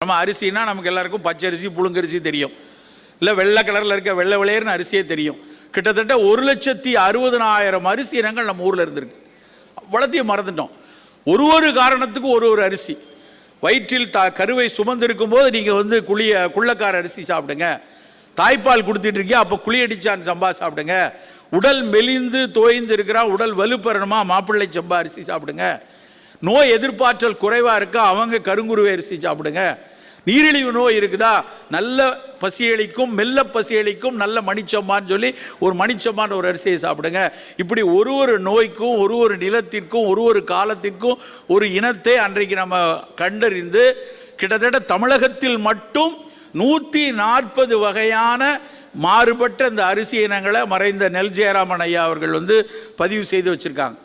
நம்ம அரிசினா நமக்கு எல்லாருக்கும் பச்சரிசி புழுங்கரிசி தெரியும். இல்லை வெள்ளை கலரில் இருக்க வெள்ளை விளையர்னு அரிசியே தெரியும். கிட்டத்தட்ட ஒரு லட்சத்தி அறுபதனாயிரம் அரிசி இனங்கள் நம்ம ஊரில் இருந்திருக்கு. வளர்த்தியும் மறந்துட்டோம். ஒரு ஒரு காரணத்துக்கும் ஒரு ஒரு அரிசி. வயிற்றில் தா கருவை சுமந்திருக்கும் போது நீங்கள் வந்து குளிய குள்ளக்கார அரிசி சாப்பிடுங்க. தாய்ப்பால் கொடுத்துட்டு இருக்கியா அப்போ குளியடிச்சான் சம்பா சாப்பிடுங்க. உடல் மெலிந்து தோய்ந்து இருக்கிறா உடல் வலுப்பெறணுமா மாப்பிள்ளை சம்பா அரிசி சாப்பிடுங்க. நோய் எதிர்ப்பாற்றல் குறைவாக இருக்கா? அவங்க கருங்குருவை அரிசி சாப்பிடுங்க. நீரிழிவு நோய் இருக்குதா? நல்ல பசியளிக்கும் மெல்ல பசியளிக்கும் நல்ல மணிச்சம்மான்னு சொல்லி ஒரு மணிச்சம்மான ஒரு அரிசியை சாப்பிடுங்க. இப்படி ஒரு ஒரு நோய்க்கும் ஒரு ஒரு நிலத்திற்கும் ஒரு ஒரு காலத்திற்கும் ஒரு இனத்தை அன்றைக்கு நம்ம கண்டறிந்து கிட்டத்தட்ட தமிழகத்தில் மட்டும் நூற்றி நாற்பது வகையான மாறுபட்ட இந்த அரிசி இனங்களை மறைந்த நெல் ஜெயராமன் ஐயா அவர்கள் வந்து பதிவு செய்து வச்சுருக்காங்க.